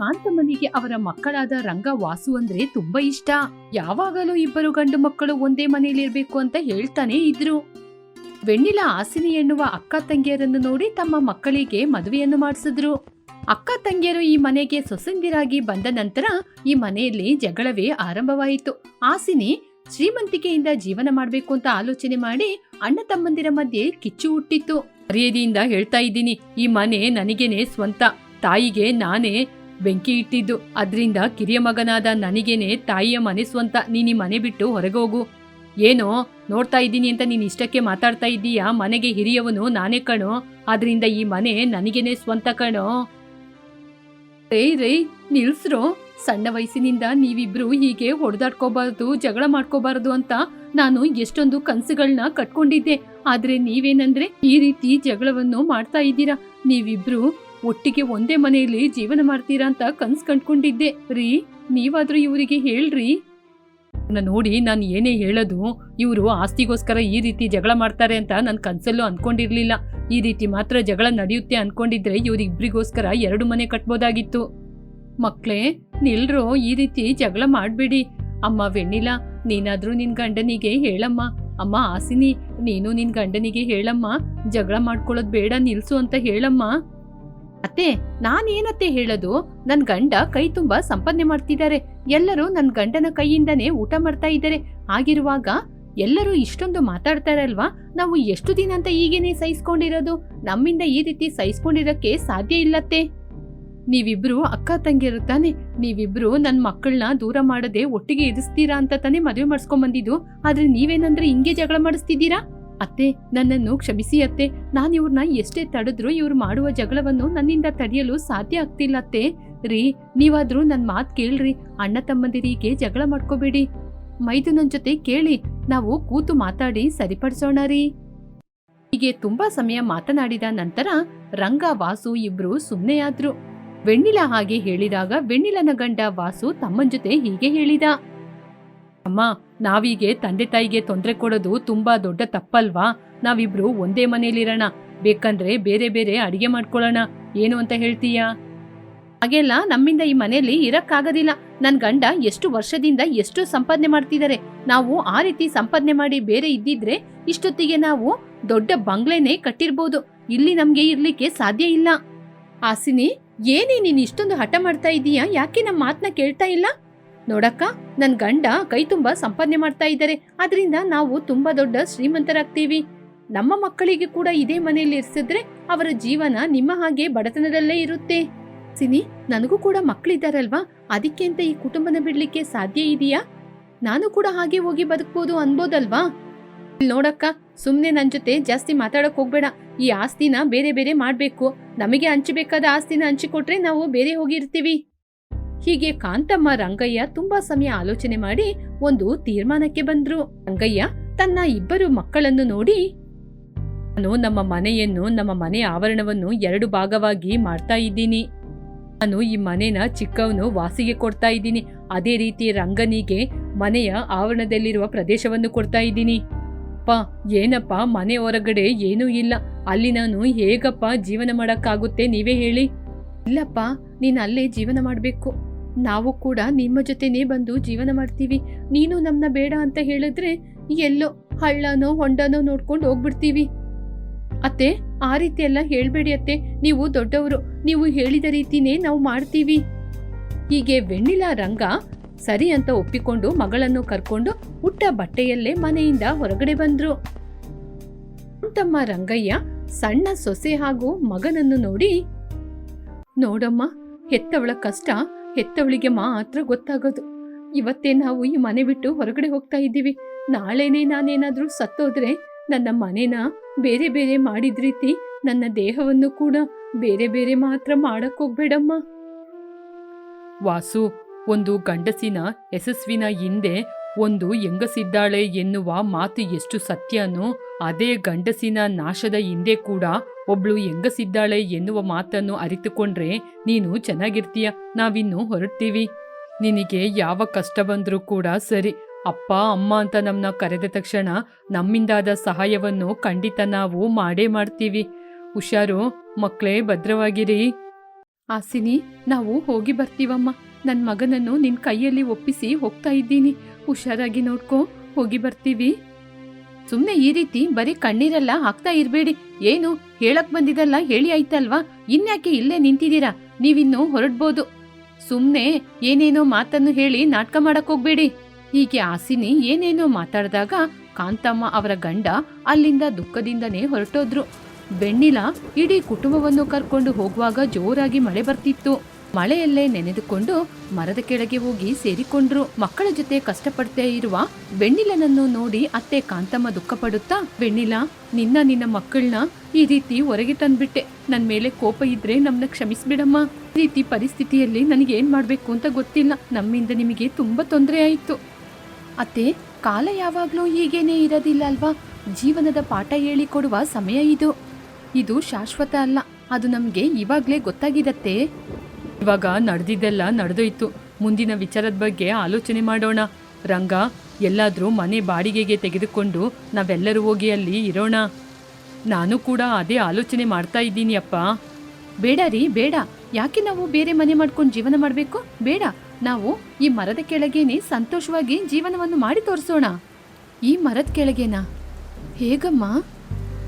ಕಾಂತಮ್ಮನಿಗೆ ಅವರ ಮಕ್ಕಳಾದ ರಂಗ ವಾಸು ಅಂದ್ರೆ ತುಂಬಾ ಇಷ್ಟ. ಯಾವಾಗಲೂ ಇಬ್ಬರು ಗಂಡು ಮಕ್ಕಳು ಒಂದೇ ಮನೆಯಲ್ಲಿ ಇರ್ಬೇಕು ಅಂತ ಹೇಳ್ತಾನೆ ಇದ್ರು. ವೆಣ್ಣಿಲ ಆಸಿನಿ ಎನ್ನುವ ಅಕ್ಕ ತಂಗಿಯರನ್ನು ನೋಡಿ ತಮ್ಮ ಮಕ್ಕಳಿಗೆ ಮದುವೆಯನ್ನು ಮಾಡಿಸಿದ್ರು. ಅಕ್ಕ ತಂಗಿಯರು ಈ ಮನೆಗೆ ಸೊಸಂದಿರಾಗಿ ಬಂದ ನಂತರ ಈ ಮನೆಯಲ್ಲಿ ಜಗಳವೇ ಆರಂಭವಾಯಿತು. ಆಸಿನಿ ಶ್ರೀಮಂತಿಕೆಯಿಂದ ಜೀವನ ಮಾಡಬೇಕು ಅಂತ ಆಲೋಚನೆ ಮಾಡಿ ಅಣ್ಣ ತಮ್ಮಂದಿರ ಮಧ್ಯೆ ಕಿಚ್ಚು ಹುಟ್ಟಿತ್ತು. ಮರ್ಯಾದೆಯಿಂದ ಹೇಳ್ತಾ ಇದ್ದೀನಿ, ಈ ಮನೆ ನನಗೇನೆ ಸ್ವಂತ, ತಾಯಿಗೆ ನಾನೇ ಬೆಂಕಿ ಇಟ್ಟಿದ್ದು. ಅದರಿಂದ ಕಿರಿಯ ಮಗನಾದ ನನಗೇನೆ ತಾಯಿಯ ಮನೆ ಸ್ವಂತ ನೀನು ಮನೆ ಬಿಟ್ಟು ಹೊರಗೆ ಹೋಗು. ಏನೋ ನೋಡ್ತಾ ಇದ್ದೀನಿ ಅಂತ ನೀನ್ ಇಷ್ಟಕ್ಕೆ ಮಾತಾಡ್ತಾ ಇದ್ದೀಯಾ? ಮನೆಗೆ ಹಿರಿಯವನು ನಾನೇ ಕಣೋ. ಆದ್ರಿಂದ ಈ ಮನೆ ನನಗೇನೆ ಸ್ವಂತ ಕಣೋ. ರೇ ರೇ, ನಿಲ್ಸ್ರು. ಸಣ್ಣ ವಯಸ್ಸಿನಿಂದ ನೀವಿಬ್ರು ಹೀಗೆ ಹೊಡೆದಾಡ್ಕೋಬಾರ್ದು, ಜಗಳ ಮಾಡ್ಕೋಬಾರ್ದು ಅಂತ ನಾನು ಎಷ್ಟೊಂದು ಕನ್ಸುಗಳನ್ನ ಕಟ್ಕೊಂಡಿದ್ದೆ. ಆದ್ರೆ ನೀವೇನಂದ್ರೆ ಈ ರೀತಿ ಜಗಳವನ್ನು ಮಾಡ್ತಾ ಇದ್ದೀರಾ? ನೀವಿಬ್ರು ಒಟ್ಟಿಗೆ ಒಂದೇ ಮನೆಯಲ್ಲಿ ಜೀವನ ಮಾಡ್ತೀರಾ ಅಂತ ಕನ್ಸ್ ಕಂಡ್ಕೊಂಡಿದ್ದೆ. ರೀ, ನೀವಾದ್ರೂ ಇವರಿಗೆ ಹೇಳ್ರಿ. ನೋಡಿ ನಾನು ಏನೇ ಹೇಳೋದು, ಇವರು ಆಸ್ತಿಗೋಸ್ಕರ ಈ ರೀತಿ ಜಗಳ ಮಾಡ್ತಾರೆ ಅಂತ ನನ್ನ ಕನ್ಸಲ್ಲೂ ಅನ್ಕೊಂಡಿರ್ಲಿಲ್ಲ. ಈ ರೀತಿ ಮಾತ್ರ ಜಗಳ ನಡೆಯುತ್ತೆ ಅನ್ಕೊಂಡಿದ್ರೆ ಇವ್ರಿಬ್ರಿಗೋಸ್ಕರ ಎರಡು ಮನೆ ಕಟ್ಬೋದಾಗಿತ್ತು. ಮಕ್ಳೇ, ನಿಲ್ರು, ಈ ರೀತಿ ಜಗಳ ಮಾಡ್ಬೇಡಿ. ಅಮ್ಮ ವೆಣ್ಣಿಲ್ಲ ನೀನಾದ್ರೂ ನಿನ್ ಗಂಡನಿಗೆ ಹೇಳಮ್ಮ. ಅಮ್ಮ ಆಸಿನಿ ನೀನು ನಿನ್ ಗಂಡನಿಗೆ ಹೇಳಮ್ಮ. ಜಗಳ ಮಾಡ್ಕೊಳ್ಳೋದ್ ಬೇಡ, ನಿಲ್ಸು ಅಂತ ಹೇಳಮ್ಮ. ಅತ್ತೆ, ನಾನೇನತ್ತೆ ಹೇಳೋದು? ನನ್ ಗಂಡ ಕೈ ತುಂಬಾ ಸಂಪಾದನೆ ಮಾಡ್ತಿದ್ದಾರೆ ಎಲ್ಲರೂ ನನ್ ಗಂಡನ ಕೈಯಿಂದನೇ ಊಟ ಮಾಡ್ತಾ ಇದ್ದಾರೆ ಆಗಿರುವಾಗ ಎಲ್ಲರೂ ಇಷ್ಟೊಂದು ಮಾತಾಡ್ತಾರಲ್ವಾ? ನಾವು ಎಷ್ಟು ದಿನ ಅಂತ ಈಗೇನೆ ಸಹಿಸ್ಕೊಂಡಿರೋದು? ನಮ್ಮಿಂದ ಈ ರೀತಿ ಸಹಿಸ್ಕೊಂಡಿರಕ್ಕೆ ಸಾಧ್ಯ ಇಲ್ಲತ್ತೆ. ನೀವಿಬ್ರು ಅಕ್ಕ ತಂಗಿರು ತಾನೆ. ನೀವಿಬ್ರು ನನ್ ಮಕ್ಕಳನ್ನ ದೂರ ಮಾಡದೆ ಒಟ್ಟಿಗೆ ಎದುರಿಸ್ತೀರಾ ಅಂತ ತಾನೇ ಮದುವೆ ಮಾಡಿಸ್ಕೊಂಡ್ ಬಂದಿದ್ದು ಆದ್ರೆ ನೀವೇನಂದ್ರೆ ಹಿಂಗೆ ಜಗಳ ಮಾಡಿಸ್ತಿದ್ದೀರಾ? ಅತ್ತೆ, ನನ್ನನ್ನು ಕ್ಷಮಿಸಿ ಅತ್ತೆ. ನಾನು ಇವ್ರನ್ನ ಎಷ್ಟೇ ತಡೆದ್ರು ಇವ್ರು ಮಾಡುವ ಜಗಳವನ್ನು ನನ್ನಿಂದ ತಡೆಯಲು ಸಾಧ್ಯ ಆಗ್ತಿಲ್ಲ ಅತ್ತೆ. ರೀ, ನೀವಾದ್ರೂ ನನ್ನ ಮಾತು ಕೇಳ್ರಿ. ಅಣ್ಣ ತಮ್ಮಂದಿರಿಗೆ ಜಗಳ ಮಾಡ್ಕೋಬೇಡಿ. ಮೈದು ನನ್ ಜೊತೆ ಕೇಳಿ. ನಾವು ಕೂತು ಮಾತಾಡಿ ಸರಿಪಡಿಸೋಣ ರೀ. ಹೀಗೆ ತುಂಬಾ ಸಮಯ ಮಾತನಾಡಿದ ನಂತರ ರಂಗ, ವಾಸು ಇಬ್ರು ಸುಮ್ನೆಯಾದ್ರು ವೆಣ್ಣಿಲ ಹಾಗೆ ಹೇಳಿದಾಗ ವೆಣ್ಣಿಲನ ಗಂಡ ವಾಸು ತಮ್ಮನ ಜೊತೆ ಹೀಗೆ ಹೇಳಿದ. ಅಮ್ಮ ನಾವೀಗೆ ತಂದೆ ತಾಯಿಗೆ ತೊಂದರೆ ಕೊಡೋದು ತುಂಬಾ ದೊಡ್ಡ ತಪ್ಪಲ್ವಾ? ನಾವಿಬ್ರು ಒಂದೇ ಮನೇಲಿರೋಣ ಬೇಕಂದ್ರೆ ಬೇರೆ ಬೇರೆ ಅಡಿಗೆ ಮಾಡ್ಕೊಳ್ಳೋಣ. ಏನು ಅಂತ ಹೇಳ್ತೀಯಾ? ಹಾಗೆಲ್ಲ ನಮ್ಮಿಂದ ಈ ಮನೆಯಲ್ಲಿ ಇರಕ್ಕಾಗೋದಿಲ್ಲ. ನನ್ ಗಂಡ ಎಷ್ಟು ವರ್ಷದಿಂದ ಎಷ್ಟು ಸಂಪಾದನೆ ಮಾಡ್ತಿದ್ದಾರೆ ನಾವು ಆ ರೀತಿ ಸಂಪಾದನೆ ಮಾಡಿ ಬೇರೆ ಇದ್ದಿದ್ರೆ ಇಷ್ಟೊತ್ತಿಗೆ ನಾವು ದೊಡ್ಡ ಬಂಗ್ಲೆನೇ ಕಟ್ಟಿರ್ಬೋದು. ಇಲ್ಲಿ ನಮ್ಗೆ ಇರ್ಲಿಕ್ಕೆ ಸಾಧ್ಯ ಇಲ್ಲ. ಆಸಿನಿ ಏನೇ ನೀನ್ ಇಷ್ಟೊಂದು ಹಠ ಮಾಡ್ತಾ ಇದೀಯಾ? ಯಾಕೆ ನಮ್ಮ ಮಾತನ್ನ ಕೇಳ್ತಾ ಇಲ್ಲ? ನೋಡಕ್ಕ, ನನ್ ಗಂಡ ಕೈ ತುಂಬಾ ಸಂಪಾದನೆ ಮಾಡ್ತಾ ಇದ್ದಾರೆ ಅದರಿಂದ ನಾವು ತುಂಬಾ ದೊಡ್ಡ ಶ್ರೀಮಂತರಾಗ್ತೀವಿ. ನಮ್ಮ ಮಕ್ಕಳಿಗೆ ಕೂಡ ಇದೇ ಮನೆಯಲ್ಲಿ ಇರಿಸಿದ್ರೆ ಅವರ ಜೀವನ ನಿಮ್ಮ ಹಾಗೆ ಬಡತನದಲ್ಲೇ ಇರುತ್ತೆ. ಸಿನಿ, ನನಗೂ ಕೂಡ ಮಕ್ಕಳಿದ್ದಾರಲ್ವಾ ಅದಕ್ಕೆ ಅಂತ ಈ ಕುಟುಂಬನ ಬಿಡ್ಲಿಕ್ಕೆ ಸಾಧ್ಯ ಇದೆಯಾ? ನಾನು ಕೂಡ ಹಾಗೆ ಹೋಗಿ ಬದುಕ್ಬೋದು ಅನ್ಬೋದಲ್ವಾ? ನೋಡಕ್ಕ, ಸುಮ್ನೆ ನನ್ ಜೊತೆ ಜಾಸ್ತಿ ಮಾತಾಡಕ್ ಹೋಗ್ಬೇಡ. ಈ ಆಸ್ತಿನ ಬೇರೆ ಬೇರೆ ಮಾಡ್ಬೇಕು. ನಮಗೆ ಹಂಚಬೇಕಾದ ಆಸ್ತಿನ ಹಂಚಿಕೊಟ್ರೆ ನಾವು ಬೇರೆ ಹೋಗಿರ್ತೀವಿ. ಹೀಗೆ ಕಾಂತಮ್ಮ ರಂಗಯ್ಯ ತುಂಬಾ ಸಮಯ ಆಲೋಚನೆ ಮಾಡಿ ಒಂದು ತೀರ್ಮಾನಕ್ಕೆ ಬಂದ್ರು. ರಂಗಯ್ಯ ತನ್ನ ಇಬ್ಬರು ಮಕ್ಕಳನ್ನು ನೋಡಿ, ನಾನು ನಮ್ಮ ಮನೆಯನ್ನು, ನಮ್ಮ ಮನೆ ಆವರಣವನ್ನು ಎರಡು ಭಾಗವಾಗಿ ಮಾಡ್ತಾ ಇದ್ದೀನಿ. ನಾನು ಈ ಮನೆನ ಚಿಕ್ಕವನು ವಾಸಿಗೆ ಕೊಡ್ತಾ ಇದ್ದೀನಿ. ಅದೇ ರೀತಿ ರಂಗನಿಗೆ ಮನೆಯ ಆವರಣದಲ್ಲಿರುವ ಪ್ರದೇಶವನ್ನು ಕೊಡ್ತಾ ಇದ್ದೀನಿ. ಅಪ್ಪ, ಏನಪ್ಪ, ಮನೆ ಹೊರಗಡೆ ಏನೂ ಇಲ್ಲ. ಅಲ್ಲಿ ನಾನು ಹೇಗಪ್ಪ ಜೀವನ ಮಾಡೋಕ್ಕಾಗುತ್ತೆ ನೀವೇ ಹೇಳಿ. ಇಲ್ಲಪ್ಪ, ನೀನು ಅಲ್ಲೇ ಜೀವನ ಮಾಡ್ಬೇಕು. ನಾವು ಕೂಡ ನಿಮ್ಮ ಜೊತೆನೇ ಬಂದು ಜೀವನ ಮಾಡ್ತೀವಿ. ನೀನು ನಮ್ಮನ್ನ ಬೇಡ ಅಂತ ಹೇಳಿದ್ರೆ ಎಲ್ಲೋ ಹಳ್ಳನೋ ಹೊಂಡನೋ ನೋಡ್ಕೊಂಡು ಹೋಗ್ಬಿಡ್ತೀವಿ. ಅತ್ತೆ, ಆ ರೀತಿ ಎಲ್ಲ ಹೇಳ್ಬೇಡಿ ಅತ್ತೆ. ನೀವು ದೊಡ್ಡವರು, ನೀವು ಹೇಳಿದ ರೀತಿನೇ ನಾವು ಮಾಡ್ತೀವಿ. ಹೀಗೆ ವೆಣ್ಣಿಲ ರಂಗ ಸರಿ ಅಂತ ಒಪ್ಪಿಕೊಂಡು ಮಗಳನ್ನು ಕರ್ಕೊಂಡು ಹುಟ್ಟ ಬಟ್ಟೆಯಲ್ಲೇ ಮನೆಯಿಂದ ಹೊರಗಡೆ ಬಂದ್ರು. ತಮ್ಮ ರಂಗಯ್ಯ ಸಣ್ಣ ಸೊಸೆ ಹಾಗೂ ಮಗನನ್ನು ನೋಡಿ, ನೋಡಮ್ಮ, ಹೆತ್ತವಳ ಕಷ್ಟ ಹೆತ್ತವಳಿಗೆ ಮಾತ್ರ ಗೊತ್ತಾಗೋದು. ಇವತ್ತೇ ನಾವು ಈ ಮನೆ ಬಿಟ್ಟು ಹೊರಗಡೆ ಹೋಗ್ತಾ ಇದ್ದೀವಿ. ನಾಳೆನೇ ನಾನೇನಾದ್ರೂ ಸತ್ತೋದ್ರೆ ನನ್ನ ಮನೇನ ಬೇರೆ ಬೇರೆ ಮಾಡಿದ ರೀತಿ ನನ್ನ ದೇಹವನ್ನು ಕೂಡ ಬೇರೆ ಬೇರೆ ಮಾತ್ರ ಮಾಡಕ್ಕೋಗ್ಬೇಡಮ್ಮ. ವಾಸು, ಒಂದು ಗಂಡಸಿನ ಯಶಸ್ವಿನ ಹಿಂದೆ ಒಂದು ಹೆಂಗಸಿದ್ದಾಳೆ ಎನ್ನುವ ಮಾತು ಎಷ್ಟು ಸತ್ಯನೋ, ಅದೇ ಗಂಡಸಿನ ನಾಶದ ಹಿಂದೆ ಕೂಡ ಒಬ್ಳು ಹೆಂಗಸಿದ್ದಾಳೆ ಎನ್ನುವ ಮಾತನ್ನು ಅರಿತುಕೊಂಡ್ರೆ ನೀನು ಚೆನ್ನಾಗಿರ್ತೀಯ, ನಾವಿನ್ನು ಹೊರಡ್ತೀವಿ. ನಿನಗೆ ಯಾವ ಕಷ್ಟ ಬಂದರೂ ಕೂಡ ಸರಿ, ಅಪ್ಪ, ಅಮ್ಮ ಅಂತ ನಮ್ಮನ್ನ ಕರೆದ ತಕ್ಷಣ ನಮ್ಮಿಂದಾದ ಸಹಾಯವನ್ನು ಖಂಡಿತ ನಾವು ಮಾಡೇ ಮಾಡ್ತೀವಿ. ಹುಷಾರು, ಮಕ್ಕಳೇ ಭದ್ರವಾಗಿರಿ. ಆಸಿನಿ, ನಾವು ಹೋಗಿ ಬರ್ತೀವಮ್ಮ. ನನ್ನ ಮಗನನ್ನು ನಿನ್ನ ಕೈಯಲ್ಲಿ ಒಪ್ಪಿಸಿ ಹೋಗ್ತಾ ಇದ್ದೀನಿ. ಹುಷಾರಾಗಿ ನೋಡ್ಕೊ, ಹೋಗಿ ಬರ್ತೀವಿ. ಸುಮ್ನೆ ಈ ರೀತಿ ಬರೀ ಕಣ್ಣೀರೆಲ್ಲ ಹಾಕ್ತಾ ಇರಬೇಡಿ. ಏನು, ಹೇಳಕ್ ಬಂದಿದಲ್ಲ ಹೇಳಿ ಆಯ್ತಲ್ವಾ? ಇನ್ಯಾಕೆ ಇಲ್ಲೇ ನಿಂತಿದ್ದೀರಾ? ನೀವಿನ್ನು ಹೊರಡ್ಬೋದು. ಸುಮ್ಮನೆ ಏನೇನೋ ಮಾತನ್ನು ಹೇಳಿ ನಾಟಕ ಮಾಡಕ್ ಹೋಗ್ಬೇಡಿ. ಹೀಗೆ ಆಸಿನಿ ಏನೇನೋ ಮಾತಾಡಿದಾಗ ಕಾಂತಮ್ಮ ಅವರ ಗಂಡ ಅಲ್ಲಿಂದ ದುಃಖದಿಂದನೇ ಹೊರಟೋದ್ರು. ಬೆಣ್ಣಿಲ ಇಡೀ ಕುಟುಂಬವನ್ನು ಕರ್ಕೊಂಡು ಹೋಗುವಾಗ ಜೋರಾಗಿ ಮಳೆ ಬರ್ತಿತ್ತು. ಮಳೆಯಲ್ಲೇ ನೆನೆದುಕೊಂಡು ಮರದ ಕೆಳಗೆ ಹೋಗಿ ಸೇರಿಕೊಂಡ್ರು. ಮಕ್ಕಳ ಜೊತೆ ಕಷ್ಟಪಡ್ತೇ ಇರುವ ಬೆಣ್ಣಿಲನನ್ನು ನೋಡಿ ಅತ್ತೆ ಕಾಂತಮ್ಮ ದುಃಖ ಪಡುತ್ತಾ ಬೆಣ್ಣಿಲ ನಿನ್ನ ನಿನ್ನ ಮಕ್ಕಳನ್ನ ಈ ರೀತಿ ಹೊರಗೆ ತಂದ್ಬಿಟ್ಟೆ. ನನ್ ಮೇಲೆ ಕೋಪ ಇದ್ರೆ ನಮ್ನ ಕ್ಷಮಿಸ್ಬಿಡಮ್ಮ. ಈ ರೀತಿ ಪರಿಸ್ಥಿತಿಯಲ್ಲಿ ನನಗೆ ಏನ್ ಮಾಡ್ಬೇಕು ಅಂತ ಗೊತ್ತಿಲ್ಲ. ನಮ್ಮಿಂದ ನಿಮಗೆ ತುಂಬಾ ತೊಂದರೆ ಆಯ್ತು. ಅತ್ತೆ, ಕಾಲ ಯಾವಾಗ್ಲೂ ಹೀಗೇನೆ ಇರೋದಿಲ್ಲ ಅಲ್ವಾ? ಜೀವನದ ಪಾಠ ಹೇಳಿಕೊಡುವ ಸಮಯ ಇದು. ಇದು ಶಾಶ್ವತ ಅಲ್ಲ. ಅದು ನಮಗೆ ಇವಾಗ್ಲೇ ಗೊತ್ತಾಗಿದತ್ತೆ. ಇವಾಗ ನಡೆದಿದ್ದೆಲ್ಲ ನಡೆದೋಯ್ತು. ಮುಂದಿನ ವಿಚಾರದ ಬಗ್ಗೆ ಆಲೋಚನೆ ಮಾಡೋಣ. ರಂಗ, ಎಲ್ಲಾದರೂ ಮನೆ ಬಾಡಿಗೆಗೆ ತೆಗೆದುಕೊಂಡು ನಾವೆಲ್ಲರೂ ಹೋಗಿ ಅಲ್ಲಿ ಇರೋಣ. ನಾನು ಕೂಡ ಅದೇ ಆಲೋಚನೆ ಮಾಡ್ತಾ ಇದ್ದೀನಿ ಅಪ್ಪ. ಬೇಡ ರೀ, ಬೇಡ. ಯಾಕೆ ನಾವು ಬೇರೆ ಮನೆ ಮಾಡ್ಕೊಂಡು ಜೀವನ ಮಾಡಬೇಕು? ಬೇಡ. ನಾವು ಈ ಮರದ ಕೆಳಗೇನೆ ಸಂತೋಷವಾಗಿ ಜೀವನವನ್ನು ಮಾಡಿ ತೋರಿಸೋಣ. ಈ ಮರದ ಕೆಳಗೇನಾ? ಹೇಗಮ್ಮ?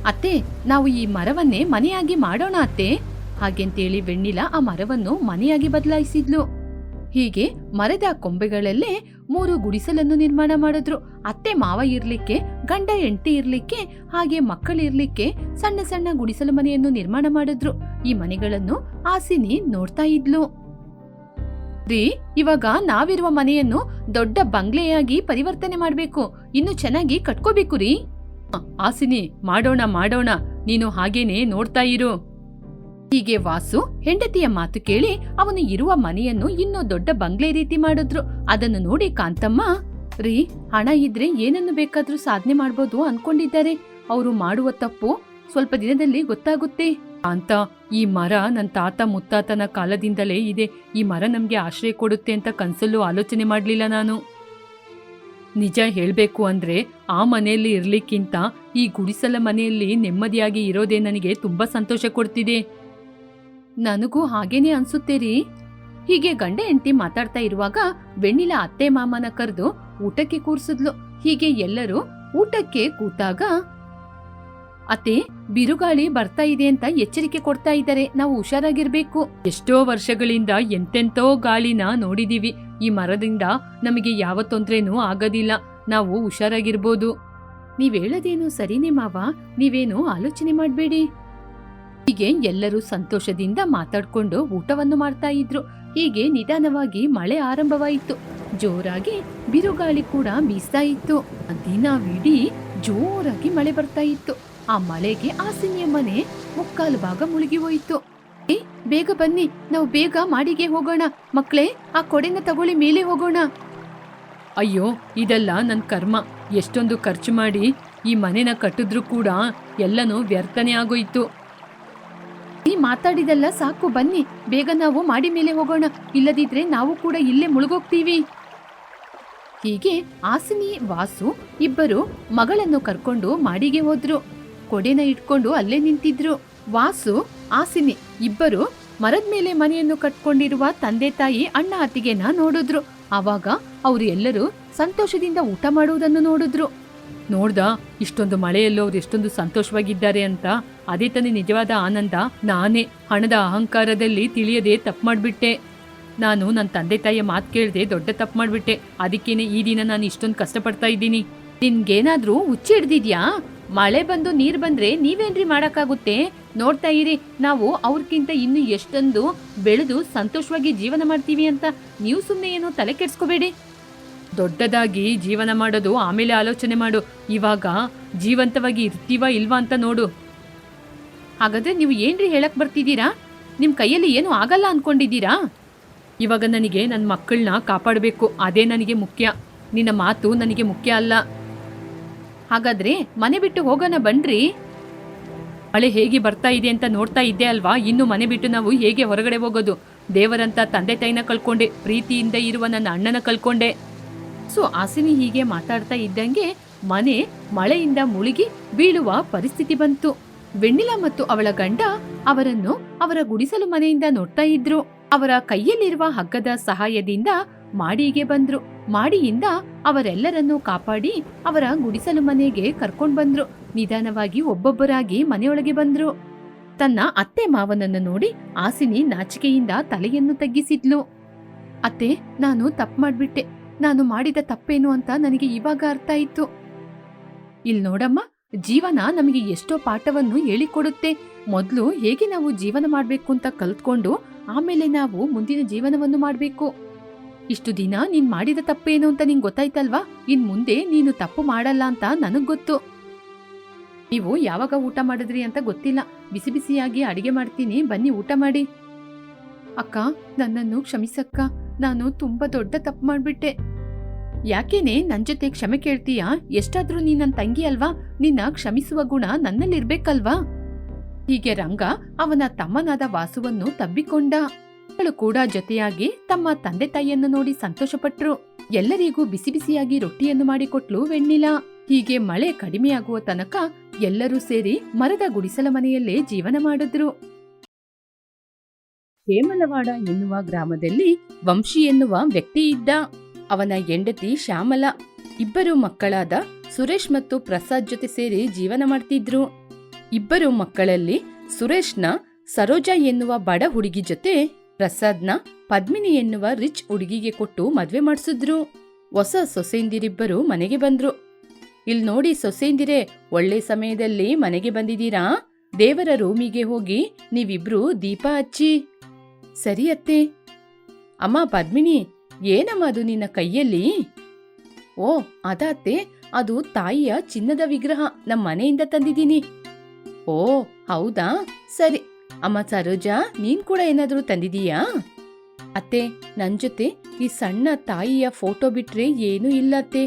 ಅತ್ತೆ, ನಾವು ಈ ಮರವನ್ನೇ ಮನೆಯಾಗಿ ಮಾಡೋಣ ಅತ್ತೆ. ಹಾಗೆಂತೇಳಿ ವೆಣ್ಣಿಲ ಆ ಮರವನ್ನು ಮನೆಯಾಗಿ ಬದಲಾಯಿಸಿದ್ಲು. ಹೀಗೆ ಮರದ ಕೊಂಬೆಗಳಲ್ಲೇ ಮೂರು ಗುಡಿಸಲನ್ನು ನಿರ್ಮಾಣ ಮಾಡಿದ್ರು. ಅತ್ತೆ ಮಾವ ಇರ್ಲಿಕ್ಕೆ, ಗಂಡ ಹೆಂಡತಿ ಇರ್ಲಿಕ್ಕೆ, ಹಾಗೆ ಮಕ್ಕಳಿರ್ಲಿಕ್ಕೆ ಸಣ್ಣ ಸಣ್ಣ ಗುಡಿಸಲು ಮನೆಯನ್ನು ನಿರ್ಮಾಣ ಮಾಡಿದ್ರು. ಈ ಮನೆಗಳನ್ನು ಆಸಿನಿ ನೋಡ್ತಾ ಇದ್ಲು. ರೀ, ಇವಾಗ ನಾವಿರುವ ಮನೆಯನ್ನು ದೊಡ್ಡ ಬಂಗ್ಲೆಯಾಗಿ ಪರಿವರ್ತನೆ ಮಾಡ್ಬೇಕು. ಇನ್ನು ಚೆನ್ನಾಗಿ ಕಟ್ಕೋಬೇಕು ರೀ. ಆಸಿನಿ, ಮಾಡೋಣ ಮಾಡೋಣ. ನೀನು ಹಾಗೇನೆ ನೋಡ್ತಾ ಇರು. ಹೀಗೆ ವಾಸು ಹೆಂಡತಿಯ ಮಾತು ಕೇಳಿ ಅವನು ಇರುವ ಮನೆಯನ್ನು ಇನ್ನೂ ದೊಡ್ಡ ಬಂಗ್ಲೆ ರೀತಿ ಮಾಡಿದ್ರು. ಅದನ್ನು ನೋಡಿ ಕಾಂತಮ್ಮ, ರೀ, ಹಣ ಇದ್ರೆ ಏನನ್ನು ಬೇಕಾದ್ರೂ ಸಾಧನೆ ಮಾಡ್ಬೋದು ಅನ್ಕೊಂಡಿದ್ದಾರೆ. ಅವರು ಮಾಡುವ ತಪ್ಪು ಸ್ವಲ್ಪ ದಿನದಲ್ಲಿ ಗೊತ್ತಾಗುತ್ತೆ. ಕಾಂತ, ಈ ಮರ ನನ್ನ ತಾತ ಮುತ್ತಾತನ ಕಾಲದಿಂದಲೇ ಇದೆ. ಈ ಮರ ನಮ್ಗೆ ಆಶ್ರಯ ಕೊಡುತ್ತೆ ಅಂತ ಕನ್ಸಲ್ಲೂ ಆಲೋಚನೆ ಮಾಡ್ಲಿಲ್ಲ ನಾನು. ನಿಜ ಹೇಳ್ಬೇಕು ಅಂದ್ರೆ ಆ ಮನೆಯಲ್ಲಿ ಇರ್ಲಿಕ್ಕಿಂತ ಈ ಗುಡಿಸಲ ಮನೆಯಲ್ಲಿ ನೆಮ್ಮದಿಯಾಗಿ ಇರೋದೇ ನನಗೆ ತುಂಬಾ ಸಂತೋಷ ಕೊಡ್ತಿದೆ. ನನಗೂ ಹಾಗೇನೆ ಅನ್ಸುತ್ತೆ ರೀ ಹೀಗೆ ಗಂಡ ಹೆಂಡತಿ ಮಾತಾಡ್ತಾ ಇರುವಾಗ ವೆಣ್ಣಿಲ ಅತ್ತೆ ಮಾಮನ ಕರೆದು ಊಟಕ್ಕೆ ಕೂರ್ಸಿದ್ಲು. ಹೀಗೆ ಎಲ್ಲರೂ ಊಟಕ್ಕೆ ಕೂತಾಗ, ಅತ್ತೆ, ಬಿರುಗಾಳಿ ಬರ್ತಾ ಇದೆ ಅಂತ ಎಚ್ಚರಿಕೆ ಕೊಡ್ತಾ ಇದ್ದಾರೆ. ನಾವು ಹುಷಾರಾಗಿರ್ಬೇಕು. ಎಷ್ಟೋ ವರ್ಷಗಳಿಂದ ಎಂತೆಂತೋ ಗಾಳಿನ ನೋಡಿದೀವಿ. ಈ ಮರದಿಂದ ನಮಗೆ ಯಾವ ತೊಂದ್ರೆನೂ ಆಗೋದಿಲ್ಲ. ನಾವು ಹುಷಾರಾಗಿರ್ಬೋದು. ನೀವ್ ಹೇಳೋದೇನು ಸರಿನೇ ಮಾವ. ನೀವೇನು ಆಲೋಚನೆ ಮಾಡ್ಬೇಡಿ. ಹೀಗೆ ಎಲ್ಲರೂ ಸಂತೋಷದಿಂದ ಮಾತಾಡ್ಕೊಂಡು ಊಟವನ್ನು ಮಾಡ್ತಾ ಇದ್ರು. ಹೀಗೆ ನಿಧಾನವಾಗಿ ಮಳೆ ಆರಂಭವಾಯಿತು. ಜೋರಾಗಿ ಬಿರುಗಾಳಿ ಕೂಡ ಬೀಸ್ತಾ ಇತ್ತು. ದಿನವಿಡೀ ಜೋರಾಗಿ ಮಳೆ ಬರ್ತಾ ಇತ್ತು. ಆ ಮಳೆಗೆ ಆಸಿನಿಯ ಮನೆ ಮುಕ್ಕಾಲು ಭಾಗ ಮುಳುಗಿ ಹೋಯಿತು. ಬೇಗ ಬನ್ನಿ. ನಾವು ಬೇಗ ಮಾಡಿಗೆ ಹೋಗೋಣ. ಮಕ್ಕಳೇ ಆ ಕೊಡೆನ ತಗೊಳ್ಳಿ, ಮೇಲೆ ಹೋಗೋಣ. ಅಯ್ಯೋ, ಇದೆಲ್ಲ ನನ್ನ ಕರ್ಮ. ಎಷ್ಟೊಂದು ಖರ್ಚು ಮಾಡಿ ಈ ಮನೆನ ಕಟ್ಟಿದ್ರು ಕೂಡ ಎಲ್ಲನೂ ವ್ಯರ್ಥನೆ ಆಗೋಯ್ತು. ಈ ಮಾತಾಡಿದೆಲ್ಲ ಸಾಕು, ಬನ್ನಿ. ಬೇಗ ನಾವು ಮಾಡಿ ಮೇಲೆ ಹೋಗೋಣ. ಇಲ್ಲದಿದ್ರೆ ನಾವು ಕೂಡ ಇಲ್ಲೇ ಮುಳುಗೋಗ್ತೀವಿ. ಹೀಗೆ ಆಸಿನಿ ವಾಸು ಇಬ್ಬರು ಮಗಳನ್ನು ಕರ್ಕೊಂಡು ಮಾಡಿಗೆ ಹೋದ್ರು. ಕೊಡೆನ ಇಟ್ಕೊಂಡು ಅಲ್ಲೇ ನಿಂತಿದ್ರು. ವಾಸು ಆಸಿನಿ ಇಬ್ಬರು ಮರದ ಮೇಲೆ ಮನೆಯನ್ನು ಕಟ್ಕೊಂಡಿರುವ ತಂದೆ ತಾಯಿ, ಅಣ್ಣ ಅತ್ತಿಗೆನ ನೋಡಿದ್ರು. ಆವಾಗ ಅವರು ಎಲ್ಲರೂ ಸಂತೋಷದಿಂದ ಊಟ ಮಾಡುವುದನ್ನು ನೋಡಿದ್ರು. ನೋಡ್ದ, ಇಷ್ಟೊಂದು ಮಳೆಯಲ್ಲೂ ಅವ್ರು ಎಷ್ಟೊಂದು ಸಂತೋಷವಾಗಿದ್ದಾರೆ ಅಂತ. ಅದೇ ತಾನೇ ನಿಜವಾದ ಆನಂದ ನಾನೇ. ಹಣದ ಅಹಂಕಾರದಲ್ಲಿ ತಿಳಿಯದೆ ತಪ್ಪು ಮಾಡಿಬಿಟ್ಟೆ. ನಾನು ನನ್ನ ತಂದೆ ತಾಯಿಯ ಮಾತು ಕೇಳದೆ ದೊಡ್ಡ ತಪ್ಪು ಮಾಡಿಬಿಟ್ಟೆ. ಅದಕ್ಕೇನೆ ಈ ದಿನ ನಾನು ಇಷ್ಟೊಂದು ಕಷ್ಟಪಡ್ತಾ ಇದ್ದೀನಿ. ನಿನ್ಗೇನಾದ್ರೂ ಹುಚ್ಚಿ ಹಿಡ್ದಿದ್ಯಾ? ಮಳೆ ಬಂದು ನೀರು ಬಂದ್ರೆ ನೀವೇನ್ರಿ ಮಾಡೋಕ್ಕಾಗುತ್ತೆ? ನೋಡ್ತಾ ಇರಿ, ನಾವು ಅವ್ರಕ್ಕಿಂತ ಇನ್ನು ಎಷ್ಟೊಂದು ಬೆಳೆದು ಸಂತೋಷವಾಗಿ ಜೀವನ ಮಾಡ್ತೀವಿ ಅಂತ ನೀವು ಸುಮ್ಮನೆ ಏನು ತಲೆ ಕೆಡ್ಸ್ಕೋಬೇಡಿ. ದೊಡ್ಡದಾಗಿ ಜೀವನ ಮಾಡೋದು ಆಮೇಲೆ ಆಲೋಚನೆ ಮಾಡು. ಇವಾಗ ಜೀವಂತವಾಗಿ ಇರ್ತೀವ ಇಲ್ವಾ ಅಂತ ನೋಡು. ಹಾಗಾದ್ರೆ ನೀವು ಏನ್ರಿ ಹೇಳಕ್ ಬರ್ತಿದ್ದೀರಾ? ನಿಮ್ ಕೈಯಲ್ಲಿ ಏನು ಆಗಲ್ಲ ಅನ್ಕೊಂಡಿದ್ದೀರಾ? ಇವಾಗ ನನಗೆ ನನ್ನ ಮಕ್ಕಳನ್ನ ಕಾಪಾಡಬೇಕು. ಅದೇ ನನಗೆ ಮುಖ್ಯ. ನಿನ್ನ ಮಾತು ನನಗೆ ಮುಖ್ಯ ಅಲ್ಲ. ಹಾಗಾದ್ರೆ ಮನೆ ಬಿಟ್ಟು ಹೋಗೋಣ ಬನ್ರಿ. ಮಳೆ ಹೇಗೆ ಬರ್ತಾ ಇದೆ ಅಂತ ನೋಡ್ತಾ ಇದ್ದೆ ಅಲ್ವಾ? ಇನ್ನು ಮನೆ ಬಿಟ್ಟು ನಾವು ಹೇಗೆ ಹೊರಗಡೆ ಹೋಗೋದು? ದೇವರಂತ ತಂದೆ ತಾಯಿನ ಕಳ್ಕೊಂಡೆ. ಪ್ರೀತಿಯಿಂದ ಇರುವ ನನ್ನ ಅಣ್ಣನ ಕಳ್ಕೊಂಡೆ. ಸೊ ಆಸಿನಿ ಹೀಗೆ ಮಾತಾಡ್ತಾ ಇದ್ದಂಗೆ ಮನೆ ಮಳೆಯಿಂದ ಮುಳುಗಿ ಬೀಳುವ ಪರಿಸ್ಥಿತಿ ಬಂತು. ವೆಣ್ಣಿಲಾ ಮತ್ತು ಅವಳ ಗಂಡ ಅವರನ್ನು ಅವರ ಗುಡಿಸಲು ಮನೆಯಿಂದ ನೋಡ್ತಾ ಇದ್ರು. ಅವರ ಕೈಯಲ್ಲಿರುವ ಹಗ್ಗದ ಸಹಾಯದಿಂದ ಮಾಡಿಗೆ ಬಂದ್ರು. ಮಾಡಿಯಿಂದ ಅವರೆಲ್ಲರನ್ನೂ ಕಾಪಾಡಿ ಅವರ ಗುಡಿಸಲು ಮನೆಗೆ ಕರ್ಕೊಂಡ್ ಬಂದ್ರು. ನಿಧಾನವಾಗಿ ಒಬ್ಬೊಬ್ಬರಾಗಿ ಮನೆಯೊಳಗೆ ಬಂದ್ರು. ತನ್ನ ಅತ್ತೆ ಮಾವನನ್ನು ನೋಡಿ ಆಸಿನಿ ನಾಚಿಕೆಯಿಂದ ತಲೆಯನ್ನು ತಗ್ಗಿಸಿದ್ಲು. ಅತ್ತೆ, ನಾನು ತಪ್ಪು ಮಾಡ್ಬಿಟ್ಟೆ. ನಾನು ಮಾಡಿದ ತಪ್ಪೇನು ಅಂತ ನನಗೆ ಇವಾಗ ಅರ್ಥ ಆಯ್ತು. ಇಲ್ ನೋಡಮ್ಮ ಜೀವನ ನಮಗೆ ಎಷ್ಟೋ ಪಾಠವನ್ನು ಹೇಳಿಕೊಡುತ್ತೆ. ಮೊದಲು ಹೇಗೆ ನಾವು ಜೀವನ ಮಾಡಬೇಕು ಅಂತ ಕಲ್ತ್ಕೊಂಡು ಆಮೇಲೆ ನಾವು ಮುಂದಿನ ಜೀವನವನ್ನು ಮಾಡಬೇಕು. ಇಷ್ಟು ದಿನ ನೀನ್ ಮಾಡಿದ ತಪ್ಪೇನು ಅಂತ ನಿಂಗೆ ಗೊತ್ತಾಯ್ತಲ್ವಾ? ಇನ್ ಮುಂದೆ ನೀನು ತಪ್ಪು ಮಾಡಲ್ಲ ಅಂತ ನನಗ್ ಗೊತ್ತು. ನೀವು ಯಾವಾಗ ಊಟ ಮಾಡಿದ್ರಿ ಅಂತ ಗೊತ್ತಿಲ್ಲ. ಬಿಸಿ ಬಿಸಿಯಾಗಿ ಅಡಿಗೆ ಮಾಡ್ತೀನಿ. ಬನ್ನಿ ಊಟ ಮಾಡಿ. ಅಕ್ಕ, ನನ್ನನ್ನು ಕ್ಷಮಿಸಕ್ಕ. ನಾನು ತುಂಬಾ ದೊಡ್ಡ ತಪ್ಪು ಮಾಡ್ಬಿಟ್ಟೆ. ಯಾಕೇನೆ ನನ್ ಜೊತೆ ಕ್ಷಮೆ ಕೇಳ್ತೀಯಾ? ಎಷ್ಟಾದ್ರೂ ನೀ ನನ್ ತಂಗಿ ಅಲ್ವಾ? ನಿನ್ನ ಕ್ಷಮಿಸುವ ಗುಣ ನನ್ನಲ್ಲಿರ್ಬೇಕಲ್ವಾ? ಹೀಗೆ ರಂಗ ಅವನ ತಮ್ಮನಾದ ವಾಸುವನ್ನು ತಬ್ಬಿಕೊಂಡ. ಮಕ್ಕಳು ಕೂಡ ಜೊತೆಯಾಗಿ ತಮ್ಮ ತಂದೆ ತಾಯಿಯನ್ನು ನೋಡಿ ಸಂತೋಷಪಟ್ರು. ಎಲ್ಲರಿಗೂ ಬಿಸಿ ಬಿಸಿಯಾಗಿ ರೊಟ್ಟಿಯನ್ನು ಮಾಡಿಕೊಟ್ಲು ವೆಣ್ಣಿಲ. ಹೀಗೆ ಮಳೆ ಕಡಿಮೆಯಾಗುವ ತನಕ ಎಲ್ಲರೂ ಸೇರಿ ಮರದ ಗುಡಿಸಲ ಮನೆಯಲ್ಲೇ ಜೀವನ ಮಾಡಿದ್ರು. ಹೇಮಲವಾಡ ಎನ್ನುವ ಗ್ರಾಮದಲ್ಲಿ ವಂಶಿ ಎನ್ನುವ ವ್ಯಕ್ತಿ ಇದ್ದ ಅವನ ಹೆಂಡತಿ ಶ್ಯಾಮಲ. ಇಬ್ಬರು ಮಕ್ಕಳಾದ ಸುರೇಶ್ ಮತ್ತು ಪ್ರಸಾದ್ ಜೊತೆ ಸೇರಿ ಜೀವನ ಮಾಡ್ತಿದ್ರು. ಇಬ್ಬರು ಮಕ್ಕಳಲ್ಲಿ ಸುರೇಶ್ನ ಸರೋಜಾ ಎನ್ನುವ ಬಡ ಹುಡುಗಿ ಜೊತೆ ಪ್ರಸಾದ್ನ ಪದ್ಮಿನಿ ಎನ್ನುವ ರಿಚ್ ಹುಡುಗಿಗೆ ಕೊಟ್ಟು ಮದ್ವೆ ಮಾಡಿಸಿದ್ರು. ಹೊಸ ಸೊಸೆಯಿಂದಿರಿಬ್ಬರು ಮನೆಗೆ ಬಂದ್ರು. ಇಲ್ ನೋಡಿ ಸೊಸೆಂದಿರೆ ಒಳ್ಳೆ ಸಮಯದಲ್ಲಿ ಮನೆಗೆ ಬಂದಿದ್ದೀರಾ? ದೇವರ ರೂಮಿಗೆ ಹೋಗಿ ನೀವಿಬ್ರು ದೀಪ ಹಚ್ಚಿ. ಸರಿ ಅತ್ತೆ. ಅಮ್ಮ, ಪದ್ಮಿನಿ ಏನಮ್ಮ ಅದು ನಿನ್ನ ಕೈಯಲ್ಲಿ? ಓ ಅದಾತ್ತೆ ಅದು ತಾಯಿಯ ಚಿನ್ನದ ವಿಗ್ರಹ. ನಮ್ಮ ಮನೆಯಿಂದ ತಂದಿದ್ದೀನಿ. ಓ, ಹೌದಾ? ಸರಿ. ಅಮ್ಮ ಸರೋಜಾ, ನೀನ್ ಕೂಡ ಏನಾದರೂ ತಂದಿದೀಯಾ? ಅತ್ತೆ, ನನ್ ಜೊತೆ ಈ ಸಣ್ಣ ತಾಯಿಯ ಫೋಟೋ ಬಿಟ್ರೆ ಏನೂ ಇಲ್ಲ ಅತ್ತೆ.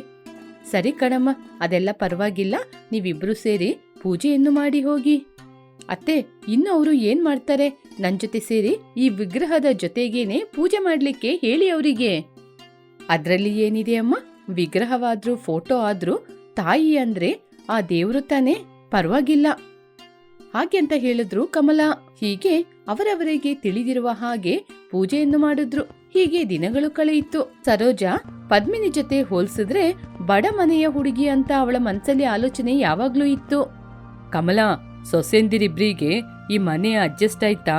ಸರಿ ಕಣಮ್ಮ, ಅದೆಲ್ಲ ಪರವಾಗಿಲ್ಲ. ನೀವಿಬ್ರು ಸೇರಿ ಪೂಜೆಯನ್ನು ಮಾಡಿ ಹೋಗಿ. ಅತ್ತೆ ಇನ್ನು ಅವರು ಏನ್ ಮಾಡ್ತಾರೆ? ನನ್ ಜೊತೆ ಸೇರಿ ಈ ವಿಗ್ರಹದ ಜೊತೆಗೇನೆ ಪೂಜೆ ಮಾಡ್ಲಿಕ್ಕೆ ಹೇಳಿ ಅವರಿಗೆ. ಅದ್ರಲ್ಲಿ ಏನಿದೆ ಅಮ್ಮ? ವಿಗ್ರಹವಾದ್ರೂ ಫೋಟೋ ಆದ್ರೂ ತಾಯಿ ಅಂದ್ರೆ ಆ ದೇವ್ರು ತಾನೇ? ಪರವಾಗಿಲ್ಲ. ಹಾಗೆ ಅಂತ ಹೇಳಿದ್ರು ಕಮಲ. ಹೀಗೆ ಅವರವರಿಗೆ ತಿಳಿದಿರುವ ಹಾಗೆ ಪೂಜೆಯನ್ನು ಮಾಡಿದ್ರು. ಹೀಗೆ ದಿನಗಳು ಕಳೆಯಿತು. ಸರೋಜಾ ಪದ್ಮಿನಿ ಜೊತೆ ಹೋಲಿಸಿದ್ರೆ ಬಡ ಮನೆಯ ಹುಡುಗಿ ಅಂತ ಅವಳ ಮನಸ್ಸಲ್ಲಿ ಆಲೋಚನೆ ಯಾವಾಗ್ಲೂ ಇತ್ತು. ಕಮಲ ಸೊಸೆಂದಿರಿಬ್ರಿಗೆ ಈ ಮನೆ ಅಡ್ಜಸ್ಟ್ ಆಯ್ತಾ?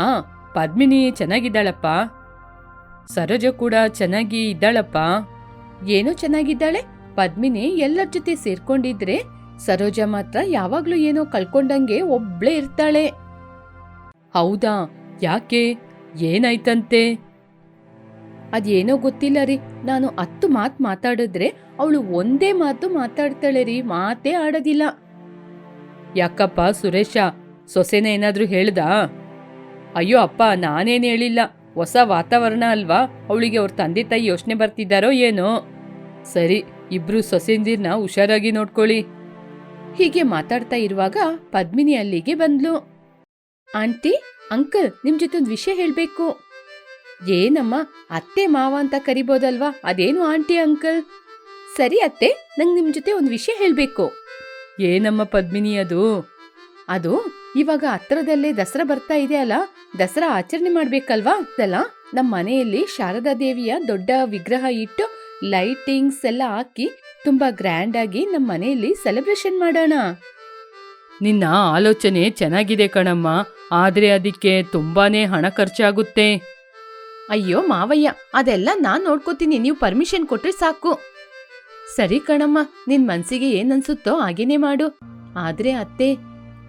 ಆ, ಪದ್ಮಿನಿ ಚೆನ್ನಾಗಿದ್ದಾಳಪ್ಪ. ಸರೋಜ ಕೂಡ ಚೆನ್ನಾಗಿ ಇದ್ದಾಳಪ್ಪ. ಏನೋ ಚೆನ್ನಾಗಿದ್ದಾಳೆ? ಪದ್ಮಿನಿ ಎಲ್ಲರ ಜೊತೆ ಸೇರ್ಕೊಂಡಿದ್ರೆ ಸರೋಜ ಮಾತ್ರ ಯಾವಾಗ್ಲೂ ಏನೋ ಕಳ್ಕೊಂಡಂಗೆ ಒಬ್ಳೆ ಇರ್ತಾಳೆ. ಹೌದಾ? ಯಾಕೆ? ಏನಾಯ್ತಂತೆ? ಅದೇನೋ ಗೊತ್ತಿಲ್ಲ ರೀ. ನಾನು ಹತ್ತು ಮಾತು ಮಾತಾಡಿದ್ರೆ ಅವಳು ಒಂದೇ ಮಾತು ಮಾತಾಡ್ತಾಳೆ ರೀ. ಮಾತೇ ಆಡೋದಿಲ್ಲ. ಯಾಕಪ್ಪ ಸುರೇಶ? ಸೊಸೆನ ಏನಾದರೂ ಹೇಳ್ದಾ? ಅಯ್ಯೋ ಅಪ್ಪ, ನಾನೇನು ಹೇಳಿಲ್ಲ. ಹೊಸ ವಾತಾವರಣ ಅಲ್ವಾ? ಅವಳಿಗೆ ಅವ್ರ ತಂದೆ ತಾಯಿ ಯೋಚನೆ ಬರ್ತಿದ್ದಾರೋ ಏನೋ? ಸರಿ, ಇಬ್ರು ಸೊಸೆಂದಿರ್ನ ಹುಷಾರಾಗಿ ನೋಡ್ಕೊಳ್ಳಿ. ಹೀಗೆ ಮಾತಾಡ್ತಾ ಇರುವಾಗ ಪದ್ಮಿನಿ ಅಲ್ಲಿಗೆ ಬಂದ್ಲು. ಆಂಟಿ, ಅಂಕಲ್, ನಿಮ್ ಜೊತೆ ಒಂದು ವಿಷಯ ಹೇಳ್ಬೇಕು. ಏನಮ್ಮ, ಅತ್ತೆ ಮಾವ ಅಂತ ಕರಿಬೋದಲ್ವಾ? ಅದೇನು ಆಂಟಿ, ಅಂಕಲ್? ಸರಿ ಅತ್ತೆ, ನಂಗೆ ನಿಮ್ ಜೊತೆ ಒಂದು ವಿಷಯ ಹೇಳ್ಬೇಕು. ಏನಮ್ಮ ಪದ್ಮಿನಿ ಅದು. ಅದು ಇವಾಗ ಹತ್ರದಲ್ಲೇ ದಸರಾ ಬರ್ತಾ ಇದೆ ಅಲ್ಲ? ದಸರಾ ಆಚರಣೆ ಮಾಡ್ಬೇಕಲ್ವಾ ಅದಲ್ಲ? ನಮ್ಮ ಮನೆಯಲ್ಲಿ ಶಾರದಾ ದೇವಿಯ ದೊಡ್ಡ ವಿಗ್ರಹ ಇಟ್ಟು ಲೈಟಿಂಗ್ಸ್ ಎಲ್ಲ ಹಾಕಿ ತುಂಬಾ ಗ್ರ್ಯಾಂಡ್ ಆಗಿ ನಮ್ಮ ಮನೆಯಲ್ಲಿ ಸೆಲೆಬ್ರೇಷನ್ ಮಾಡೋಣ. ನಿನ್ನ ಆಲೋಚನೆ ಚೆನ್ನಾಗಿದೆ ಕಣಮ್ಮ. ಆದ್ರೆ ಅದಕ್ಕೆ ತುಂಬಾನೇ ಹಣ ಖರ್ಚಾಗುತ್ತೆ. ಅಯ್ಯೋ ಮಾವಯ್ಯ ಅದೆಲ್ಲ ನಾನ್ ನೋಡ್ಕೋತೀನಿ. ನೀವು ಪರ್ಮಿಷನ್ ಕೊಟ್ರೆ ಸಾಕು. ಸರಿ ಕಣಮ್ಮ, ನಿನ್ ಮನ್ಸಿಗೆ ಏನ್ ಅನ್ಸುತ್ತೋ ಹಾಗೇನೆ ಮಾಡು. ಆದ್ರೆ ಅತ್ತೆ,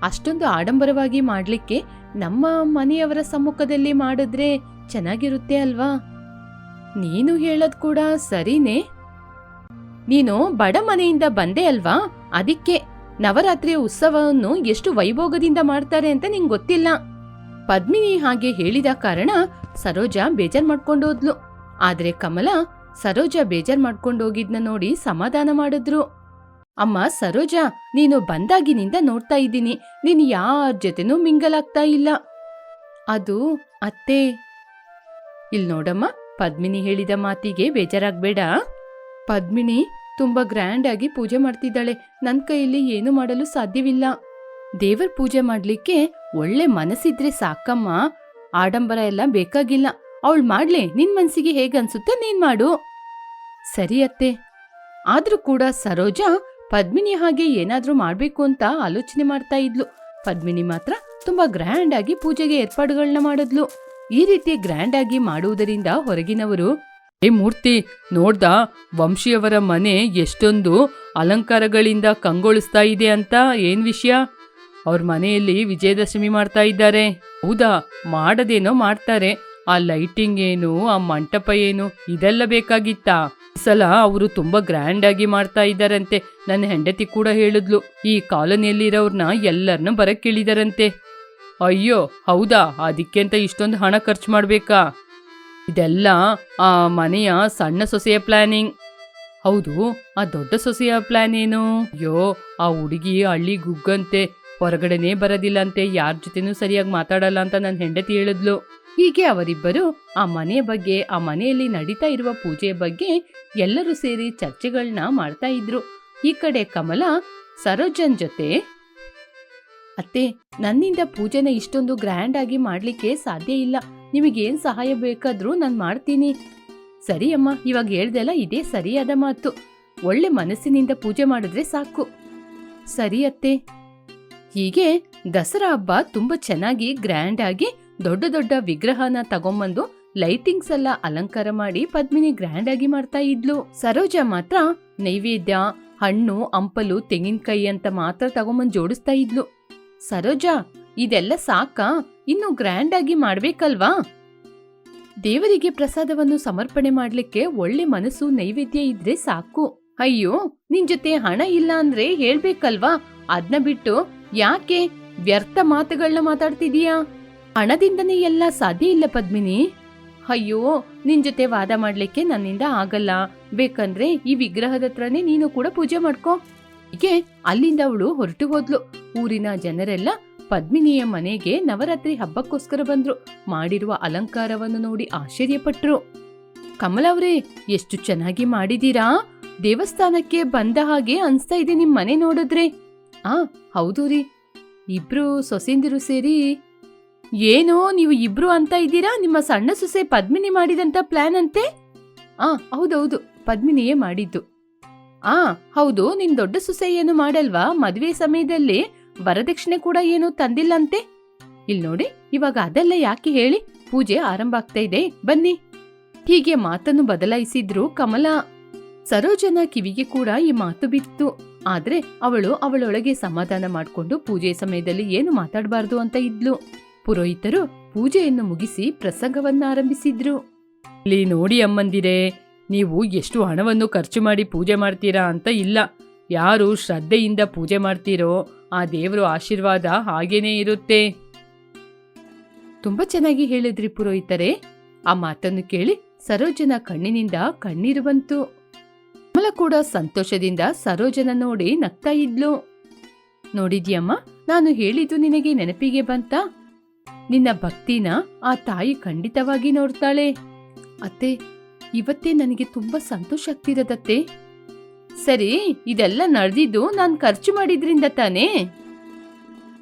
ಅಷ್ಟೊಂದು ಆಡಂಬರವಾಗಿ ಮಾಡ್ಲಿಕ್ಕೆ ನಮ್ಮ ಮನೆಯವರ ಸಮ್ಮುಖದಲ್ಲಿ ಮಾಡಿದ್ರೆ ಚೆನ್ನಾಗಿರುತ್ತೆ ಅಲ್ವಾ? ನೀನು ಹೇಳೋದ್ ಕೂಡ ಸರಿನೇ. ನೀನು ಬಡ ಮನೆಯಿಂದ ಬಂದೆ ಅಲ್ವಾ? ಅದಕ್ಕೆ ನವರಾತ್ರಿಯ ಉತ್ಸವವನ್ನು ಎಷ್ಟು ವೈಭೋಗದಿಂದ ಮಾಡ್ತಾರೆ ಅಂತ ನಿಂಗೆ ಗೊತ್ತಿಲ್ಲ. ಪದ್ಮಿನಿ ಹಾಗೆ ಹೇಳಿದ ಕಾರಣ ಸರೋಜಾ ಬೇಜಾರ್ ಮಾಡ್ಕೊಂಡೋದ್ಲು. ಆದ್ರೆ ಕಮಲ ಸರೋಜಾ ಬೇಜಾರ್ ಮಾಡ್ಕೊಂಡೋಗಿದ್ನ ನೋಡಿ ಸಮಾಧಾನ ಮಾಡಿದ್ರು. ಅಮ್ಮ, ಸರೋಜ, ನೀನು ಬಂದಾಗಿನಿಂದ ನೋಡ್ತಾ ಇದ್ದೀನಿ. ನೀನು ಯಾರ ಜೊತೆನೂ ಮಿಂಗಲ್ ಆಗ್ತಾ ಇಲ್ಲ. ಅದು ಅತ್ತೆ. ಇಲ್ ನೋಡಮ್ಮ, ಪದ್ಮಿನಿ ಹೇಳಿದ ಮಾತಿಗೆ ಬೇಜಾರಾಗ್ಬೇಡ. ಪದ್ಮಿನಿ ತುಂಬಾ ಗ್ರ್ಯಾಂಡ್ ಆಗಿ ಪೂಜೆ ಮಾಡ್ತಿದ್ದಾಳೆ. ನನ್ನ ಕೈಯಲ್ಲಿ ಏನು ಮಾಡಲು ಸಾಧ್ಯವಿಲ್ಲ. ದೇವರ ಪೂಜೆ ಮಾಡ್ಲಿಕ್ಕೆ ಒಳ್ಳೆ ಮನಸ್ಸಿದ್ರೆ ಸಾಕಮ್ಮ. ಆಡಂಬರ ಎಲ್ಲ ಬೇಕಾಗಿಲ್ಲ. ಅವಳು ಮಾಡ್ಲೆ, ನಿನ್ ಮನ್ಸಿಗೆ ಹೇಗನ್ಸುತ್ತೆ ನೀನ್ ಮಾಡು. ಸರಿ ಅತ್ತೆ. ಆದ್ರೂ ಕೂಡ ಸರೋಜಾ ಪದ್ಮಿನಿ ಹಾಗೆ ಏನಾದ್ರೂ ಮಾಡ್ಬೇಕು ಅಂತ ಆಲೋಚನೆ ಮಾಡ್ತಾ ಇದ್ಲು. ಪದ್ಮಿನಿ ಮಾತ್ರ ತುಂಬಾ ಗ್ರ್ಯಾಂಡ್ ಆಗಿ ಪೂಜೆಗೆ ಏರ್ಪಾಡುಗಳನ್ನ ಮಾಡಿದ್ಲು. ಈ ರೀತಿ ಗ್ರ್ಯಾಂಡ್ ಆಗಿ ಮಾಡುವುದರಿಂದ ಹೊರಗಿನವರು, ಏ ಮೂರ್ತಿ, ನೋಡ್ದ, ವಂಶಿಯವರ ಮನೆ ಎಷ್ಟೊಂದು ಅಲಂಕಾರಗಳಿಂದ ಕಂಗೊಳಿಸ್ತಾ ಇದೆ ಅಂತ ಏನ್ ವಿಷಯ? ಅವ್ರ ಮನೆಯಲ್ಲಿ ವಿಜಯದಶಮಿ ಮಾಡ್ತಾ ಇದ್ದಾರೆ. ಹೌದಾ, ಮಾಡದೇನೋ ಮಾಡ್ತಾರೆ. ಆ ಲೈಟಿಂಗ್ ಏನು, ಆ ಮಂಟಪ ಏನು, ಇದೆಲ್ಲ ಬೇಕಾಗಿತ್ತಾ. ಸಲ ಅವರು ತುಂಬಾ ಗ್ರ್ಯಾಂಡ್ ಆಗಿ ಮಾಡ್ತಾ ಇದ್ದಾರಂತೆ. ನನ್ನ ಹೆಂಡತಿ ಕೂಡ ಹೇಳಿದ್ಲು, ಈ ಕಾಲೋನಿಯಲ್ಲಿರೋರ್ನ ಎಲ್ಲರನ್ನ ಬರಕ್ ಕೇಳಿದಾರಂತೆ ಅಯ್ಯೋ, ಹೌದಾ? ಅದಕ್ಕೆ ಅಂತ ಇಷ್ಟೊಂದು ಹಣ ಖರ್ಚು ಮಾಡ್ಬೇಕಾ? ಇದೆಲ್ಲ ಆ ಮನೆಯ ಸಣ್ಣ ಸೊಸೆಯ ಪ್ಲಾನಿಂಗ್. ಹೌದು, ಆ ದೊಡ್ಡ ಸೊಸೆಯ ಪ್ಲಾನ್ ಏನು? ಅಯ್ಯೋ, ಆ ಹುಡುಗಿ ಹಳ್ಳಿ ಗುಗ್ಗಂತೆ, ಹೊರಗಡೆನೇ ಬರೋದಿಲ್ಲಂತೆ, ಯಾರ ಜೊತೆನೂ ಸರಿಯಾಗಿ ಮಾತಾಡಲ್ಲ ಅಂತ ನನ್ನ ಹೆಂಡತಿ ಹೇಳಿದ್ಲು. ಹೀಗೆ ಅವರಿಬ್ಬರು ಆ ಮನೆ ಬಗ್ಗೆ, ಆ ಮನೆಯಲ್ಲಿ ನಡೀತಾ ಇರುವ ಪೂಜೆ ಬಗ್ಗೆ ಎಲ್ಲರೂ ಸೇರಿ ಚರ್ಚೆಗಳನ್ನ ಮಾಡ್ತಾ ಇದ್ರು. ಈ ಕಡೆ ಕಮಲ, ಸರೋಜನ್ ಜೊತೆ, ಅತ್ತೆ, ನನ್ನಿಂದ ಪೂಜೆನ ಇಷ್ಟೊಂದು ಗ್ರ್ಯಾಂಡ್ ಆಗಿ ಮಾಡ್ಲಿಕ್ಕೆ ಸಾಧ್ಯ ಇಲ್ಲ. ನಿಮಗೇನ್ ಸಹಾಯ ಬೇಕಾದ್ರೂ ನಾನು ಮಾಡ್ತೀನಿ. ಸರಿ ಅಮ್ಮ, ಇವಾಗ ಹೇಳ್ದೆಲ್ಲ ಇದೇ ಸರಿಯಾದ ಮಾತು. ಒಳ್ಳೆ ಮನಸ್ಸಿನಿಂದ ಪೂಜೆ ಮಾಡಿದ್ರೆ ಸಾಕು. ಸರಿ ಅತ್ತೆ. ಹೀಗೆ ದಸರಾ ಹಬ್ಬ ತುಂಬಾ ಚೆನ್ನಾಗಿ ಗ್ರ್ಯಾಂಡ್ ಆಗಿ ದೊಡ್ಡ ದೊಡ್ಡ ವಿಗ್ರಹನ ತಗೊಂಬಂದು ಲೈಟಿಂಗ್ಸ್ ಎಲ್ಲ ಅಲಂಕಾರ ಮಾಡಿ ಪದ್ಮಿನಿ ಗ್ರ್ಯಾಂಡ್ ಆಗಿ ಮಾಡ್ತಾ ಇದ್ಲು. ಸರೋಜ ಮಾತ್ರ ನೈವೇದ್ಯ, ಹಣ್ಣು ಅಂಪಲು ತೆಂಗಿನಕಾಯಿ ಅಂತ ಮಾತ್ರ ತಗೊಂಬಂದು ಜೋಡಿಸ್ತಾ ಇದ್ಲು. ಸರೋಜ, ಇದೆಲ್ಲ ಸಾಕಾ? ಇನ್ನು ಗ್ರ್ಯಾಂಡ್ ಆಗಿ ಮಾಡ್ಬೇಕಲ್ವಾ? ದೇವರಿಗೆ ಪ್ರಸಾದವನ್ನು ಸಮರ್ಪಣೆ ಮಾಡ್ಲಿಕ್ಕೆ ಒಳ್ಳೆ ಮನಸ್ಸು, ನೈವೇದ್ಯ ಇದ್ರೆ ಸಾಕು. ಅಯ್ಯೋ, ನಿನ್ ಜೊತೆ ಹಣ ಇಲ್ಲ ಅಂದ್ರೆ ಹೇಳ್ಬೇಕಲ್ವಾ? ಅದ್ನ ಬಿಟ್ಟು ಯಾಕೆ ವ್ಯರ್ಥ ಮಾತುಗಳನ್ನ ಮಾತಾಡ್ತಿದೀಯಾ? ಹಣದಿಂದನೇ ಎಲ್ಲ ಸಾಧ್ಯ ಇಲ್ಲ ಪದ್ಮಿನಿ. ಅಯ್ಯೋ, ನಿನ್ ಜೊತೆ ವಾದ ಮಾಡ್ಲಿಕ್ಕೆ ನನ್ನಿಂದ ಆಗಲ್ಲ. ಬೇಕಂದ್ರೆ ಈ ವಿಗ್ರಹದ ಹತ್ರನೇ ನೀನು ಕೂಡ ಪೂಜೆ ಮಾಡ್ಕೋ. ಹೀಗೆ ಅಲ್ಲಿಂದ ಅವಳು ಹೊರಟು ಹೋದ್ಲು. ಊರಿನ ಜನರೆಲ್ಲ ಪದ್ಮಿನಿಯ ಮನೆಗೆ ನವರಾತ್ರಿ ಹಬ್ಬಕ್ಕೋಸ್ಕರ ಬಂದ್ರು. ಮಾಡಿರುವ ಅಲಂಕಾರವನ್ನು ನೋಡಿ ಆಶ್ಚರ್ಯಪಟ್ರು. ಕಮಲವ್ರೇ ಎಷ್ಟು ಚೆನ್ನಾಗಿ ಮಾಡಿದೀರಾ ದೇವಸ್ಥಾನಕ್ಕೆ ಬಂದ ಹಾಗೆ ಅನ್ಸ್ತಾ ಇದೆ ನಿಮ್ ಮನೆ ನೋಡಿದ್ರೆ. ಆ, ಹೌದು ರೀ. ಇಬ್ರು ಸೊಸೆಂದಿರು ಸೇರಿ ಏನೋ ನೀವು ಇಬ್ರು ಅಂತ ಇದ್ದೀರಾ? ನಿಮ್ಮ ಸಣ್ಣ ಸೊಸೆ ಪದ್ಮಿನಿ ಮಾಡಿದಂತ ಪ್ಲಾನ್ ಅಂತೆ? ಆ, ಹೌದೌದು, ಪದ್ಮಿನಿಯೇ ಮಾಡಿದ್ದು. ಆ, ಹೌದು, ನಿನ್ ದೊಡ್ಡ ಸೊಸೆ ಏನು ಮಾಡಲ್ವಾ? ಮದುವೆ ಸಮಯದಲ್ಲಿ ವರದಕ್ಷಿಣೆ ಕೂಡ ಏನು ತಂದಿಲ್ಲಂತೆ? ಇಲ್ಲಿ ನೋಡಿ, ಇವಾಗ ಅದೆಲ್ಲ ಯಾಕೆ ಹೇಳಿ? ಪೂಜೆ ಆರಂಭ ಆಗ್ತಾ ಇದೆ, ಬನ್ನಿ. ಹೀಗೆ ಮಾತನ್ನು ಬದಲಾಯಿಸಿದ್ರು ಕಮಲಾ. ಸರೋಜನ ಕಿವಿಗೆ ಕೂಡ ಈ ಮಾತು ಬಿತ್ತು. ಆದ್ರೆ ಅವಳು ಅವಳೊಳಗೆ ಸಮಾಧಾನ ಮಾಡ್ಕೊಂಡು ಪೂಜೆ ಸಮಯದಲ್ಲಿ ಏನು ಮಾತಾಡಬಾರ್ದು ಅಂತ ಇದ್ಲು. ಪುರೋಹಿತರು ಪೂಜೆಯನ್ನು ಮುಗಿಸಿ ಪ್ರಸಂಗವನ್ನ ಆರಂಭಿಸಿದ್ರು ಇಲ್ಲಿ ನೋಡಿ ಅಮ್ಮಂದಿರೇ, ನೀವು ಎಷ್ಟು ಹಣವನ್ನು ಖರ್ಚು ಮಾಡಿ ಪೂಜೆ ಮಾಡ್ತೀರಾ ಅಂತ ಇಲ್ಲ. ಯಾರು ಶ್ರದ್ಧೆಯಿಂದ ಪೂಜೆ ಮಾಡ್ತೀರೋ ಆ ದೇವರು ಆಶೀರ್ವಾದ ಹಾಗೇನೇ ಇರುತ್ತೆ. ತುಂಬಾ ಚೆನ್ನಾಗಿ ಹೇಳಿದ್ರಿ ಪುರೋಹಿತರೆ. ಆ ಮಾತನ್ನು ಕೇಳಿ ಸರೋಜನ ಕಣ್ಣಿನಿಂದ ಕಣ್ಣೀರು ಬಂತು. ಕಮಲ ಕೂಡ ಸಂತೋಷದಿಂದ ಸರೋಜನ ನೋಡಿ ನಗ್ತಾ ಇದ್ಲು. ನೋಡಿದ್ಯಮ್ಮ, ನಾನು ಹೇಳಿದ್ದು ನಿನಗೆ ನೆನಪಿಗೆ ಬಂತ? ನಿನ್ನ ಭಕ್ತಿನ ಆ ತಾಯಿ ಖಂಡಿತವಾಗಿ ನೋಡ್ತಾಳೆ. ಅತ್ತೆ, ಇವತ್ತೇ ನನಗೆ ತುಂಬಾ ಸಂತೋಷ ಆಗ್ತಿರದತ್ತೆ. ಸರಿ, ಇದೆಲ್ಲ ನಡೆದಿದ್ದು ನಾನು ಖರ್ಚು ಮಾಡಿದ್ರಿಂದ ತಾನೇ?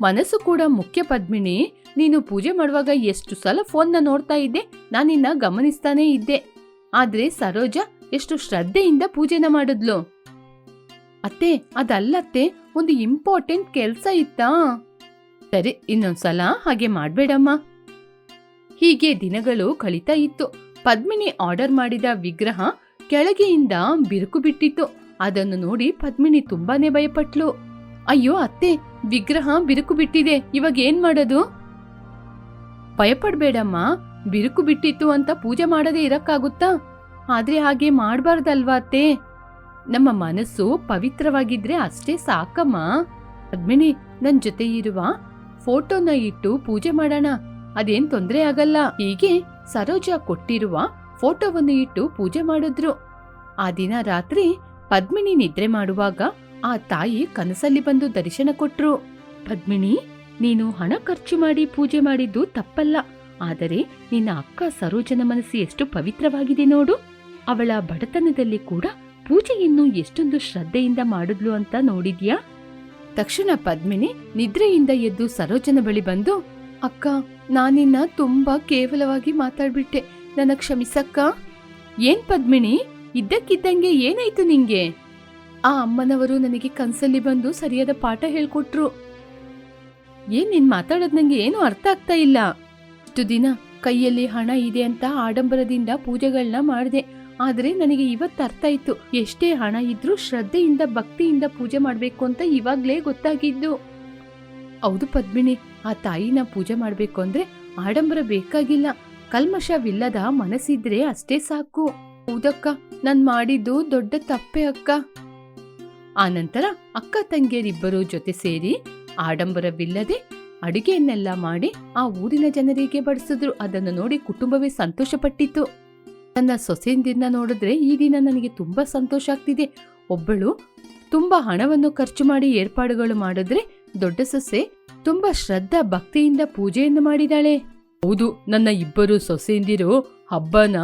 ಮನಸ್ಸು ಕೂಡ ಮುಖ್ಯ ಪದ್ಮಿನಿ, ನೀನು ಪೂಜೆ ಮಾಡುವಾಗ ಎಷ್ಟು ಸಲ ಫೋನ್ನ ನೋಡ್ತಾ ಇದ್ದೆ ನಾನಿನ್ನ ಗಮನಿಸ್ತಾನೇ ಇದ್ದೆ. ಆದ್ರೆ ಸರೋಜ ಎಷ್ಟು ಶ್ರದ್ಧೆಯಿಂದ ಪೂಜೆನ ಮಾಡಿದ್ಲು. ಅತ್ತೆ, ಅದಲ್ಲತ್ತೆ, ಒಂದು ಇಂಪಾರ್ಟೆಂಟ್ ಕೆಲ್ಸ ಇತ್ತಾ? ಸರಿ ಇನ್ನೊಂದ್ಸಲ ಹಾಗೆ ಮಾಡ್ಬೇಡಮ್ಮ. ಹೀಗೆ ದಿನಗಳು ಕಳೀತಾ ಇತ್ತು. ಪದ್ಮಿನಿ ಆರ್ಡರ್ ಮಾಡಿದ ವಿಗ್ರಹ ಕೆಳಗೆಯಿಂದ ಬಿರುಕು ಬಿಟ್ಟಿತ್ತು. ಅದನ್ನು ನೋಡಿ ಪದ್ಮಿನಿ ತುಂಬಾನೇ ಭಯಪಟ್ಲು. ಅಯ್ಯೋ ಅತ್ತೆ, ವಿಗ್ರಹ ಬಿರುಕು ಬಿಟ್ಟಿದೆ, ಇವಾಗ ಏನ್ ಮಾಡೋದು? ಭಯಪಡ್ಬೇಡಮ್ಮ, ಬಿರುಕು ಬಿಟ್ಟಿತ್ತು ಅಂತ ಪೂಜೆ ಮಾಡದೇ ಇರಕ್ಕಾಗುತ್ತಾ? ಆದ್ರೆ ಹಾಗೆ ಮಾಡಬಾರ್ದಲ್ವಾ ಅತ್ತೆ? ನಮ್ಮ ಮನಸ್ಸು ಪವಿತ್ರವಾಗಿದ್ರೆ ಅಷ್ಟೇ ಸಾಕಮ್ಮ. ಪದ್ಮಿನಿ ನನ್ನ ಜೊತೆ ಇರುವ ಫೋಟೋನ ಇಟ್ಟು ಪೂಜೆ ಮಾಡೋಣ. ಅದೇನ್ ತೊಂದ್ರೆ ಆಗಲ್ಲ. ಹೀಗೆ ಸರೋಜ ಕೊಟ್ಟಿರುವ ಫೋಟೋವನ್ನು ಇಟ್ಟು ಪೂಜೆ ಮಾಡಿದ್ರು. ಆ ದಿನ ರಾತ್ರಿ ಪದ್ಮಿನಿ ನಿದ್ರೆ ಮಾಡುವಾಗ ಆ ತಾಯಿ ಕನಸಲ್ಲಿ ಬಂದು ದರ್ಶನ ಕೊಟ್ರು. ಪದ್ಮಿನಿ, ನೀನು ಹಣ ಖರ್ಚು ಮಾಡಿ ಪೂಜೆ ಮಾಡಿದ್ದು ತಪ್ಪಲ್ಲ. ಆದರೆ ನಿನ್ನ ಅಕ್ಕ ಸರೋಜನ ಮನಸ್ಸು ಎಷ್ಟು ಪವಿತ್ರವಾಗಿದೆ ನೋಡು. ಅವಳ ಬಡತನದಲ್ಲಿ ಕೂಡ ಪೂಜೆಯನ್ನು ಎಷ್ಟೊಂದು ಶ್ರದ್ಧೆಯಿಂದ ಮಾಡಿದ್ಲು ಅಂತ ನೋಡಿದ್ಯಾ? ತಕ್ಷಣ ಪದ್ಮಿನಿ ನಿದ್ರೆಯಿಂದ ಎದ್ದು ಸರೋಜನ ಬಳಿ ಬಂದು, ಅಕ್ಕ, ನಾನಿನ್ನ ತುಂಬಾ ಕೇವಲವಾಗಿ ಮಾತಾಡ್ಬಿಟ್ಟೆ. ನನ್ನ ಕ್ಷಮಿಸಕ್ಕ? ಏನ್ ಪದ್ಮಿನಿ? ಇದ್ದಕ್ಕಿದ್ದಂಗೆ ಏನಾಯ್ತು ನಿಂಗೆ? ಆ ಅಮ್ಮನವರು ನನಗೆ ಕನ್ಸಲ್ಲಿ ಬಂದು ಸರಿಯಾದ ಪಾಠ ಹೇಳ್ಕೊಟ್ರು. ಏನ್ ನೀನ್ ಮಾತಾಡೋದ್ ನಂಗೆ ಏನು ಅರ್ಥ ಆಗ್ತಾ ಇಲ್ಲ. ಇಷ್ಟು ದಿನ ಕೈಯಲ್ಲಿ ಹಣ ಇದೆ ಅಂತ ಆಡಂಬರದಿಂದ ಪೂಜೆಗಳನ್ನ ಮಾಡಿದೆ. ಆದ್ರೆ ನನಗೆ ಇವತ್ತು ಅರ್ಥ ಆಯ್ತು. ಎಷ್ಟೇ ಹಣ ಇದ್ರೂ ಶ್ರದ್ಧೆಯಿಂದ, ಭಕ್ತಿಯಿಂದ ಪೂಜೆ ಮಾಡಬೇಕು ಅಂತ ಇವಾಗ್ಲೇ ಗೊತ್ತಾಗಿದ್ದು. ಹೌದು ಪದ್ಮಿನಿ, ಆ ತಾಯಿನ ಪೂಜೆ ಮಾಡ್ಬೇಕು ಅಂದ್ರೆ ಆಡಂಬರ ಬೇಕಾಗಿಲ್ಲ. ಕಲ್ಮಶವಿಲ್ಲದ ಮನಸ್ಸಿದ್ರೆ ಅಷ್ಟೇ ಸಾಕು. ಹೌದಕ್ಕ, ನಾನ್ ಮಾಡಿದ್ದು ದೊಡ್ಡ ತಪ್ಪೆ ಅಕ್ಕ. ಆನಂತರ ಅಕ್ಕ ತಂಗಿಯರಿಬ್ಬರು ಜೊತೆ ಸೇರಿ ಆಡಂಬರವಿಲ್ಲದೆ ಅಡಿಗೆಯನ್ನೆಲ್ಲ ಮಾಡಿ ಆ ಊರಿನ ಜನರಿಗೆ ಬಡಿಸಿದ್ರು. ಅದನ್ನು ನೋಡಿ ಕುಟುಂಬವೇ ಸಂತೋಷಪಟ್ಟಿತ್ತು. ನನ್ನ ಸೊಸೆಯಿಂದ ನೋಡಿದ್ರೆ ಈ ದಿನ ನನಗೆ ತುಂಬಾ ಸಂತೋಷ ಆಗ್ತಿದೆ. ಒಬ್ಬಳು ತುಂಬಾ ಹಣವನ್ನು ಖರ್ಚು ಮಾಡಿ ಏರ್ಪಾಡುಗಳು ಮಾಡಿದ್ರೆ ದೊಡ್ಡ ಸೊಸೆ ತುಂಬಾ ಶ್ರದ್ಧಾ ಭಕ್ತಿಯಿಂದ ಪೂಜೆಯನ್ನು ಮಾಡಿದಾಳೆ. ಹೌದು, ನನ್ನ ಇಬ್ಬರು ಸೊಸೆಯಿಂದಿರು ಹಬ್ಬನ,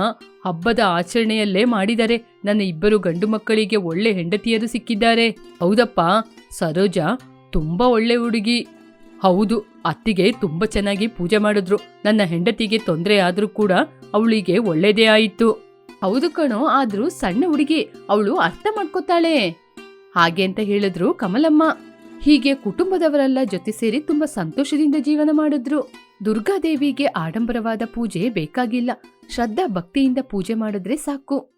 ಹಬ್ಬದ ಆಚರಣೆಯಲ್ಲೇ ಮಾಡಿದ್ದಾರೆ. ನನ್ನ ಇಬ್ಬರು ಗಂಡು ಮಕ್ಕಳಿಗೆ ಒಳ್ಳೆ ಹೆಂಡತಿಯರು ಸಿಕ್ಕಿದ್ದಾರೆ. ಹೌದಪ್ಪ, ಸರೋಜಾ ತುಂಬಾ ಒಳ್ಳೆ ಹುಡುಗಿ. ಹೌದು, ಅತ್ತಿಗೆ ತುಂಬಾ ಚೆನ್ನಾಗಿ ಪೂಜೆ ಮಾಡಿದ್ರು. ನನ್ನ ಹೆಂಡತಿಗೆ ತೊಂದರೆ ಆದ್ರೂ ಕೂಡ ಅವಳಿಗೆ ಒಳ್ಳೇದೇ ಆಯಿತು. ಹೌದು ಕಣೋ, ಆದ್ರೂ ಸಣ್ಣ ಹುಡುಗಿ, ಅವಳು ಅರ್ಥ ಮಾಡ್ಕೋತಾಳೆ. ಹಾಗೆ ಅಂತ ಹೇಳಿದ್ರು ಕಮಲಮ್ಮ. ಹೀಗೆ ಕುಟುಂಬದವರೆಲ್ಲ ಜೊತೆ ಸೇರಿ ತುಂಬಾ ಸಂತೋಷದಿಂದ ಜೀವನ ಮಾಡಿದ್ರು. ದುರ್ಗಾದೇವಿಗೆ ಆಡಂಬರವಾದ ಪೂಜೆ ಬೇಕಾಗಿಲ್ಲ. ಶ್ರದ್ಧಾ ಭಕ್ತಿಯಿಂದ ಪೂಜೆ ಮಾಡಿದ್ರೆ ಸಾಕು.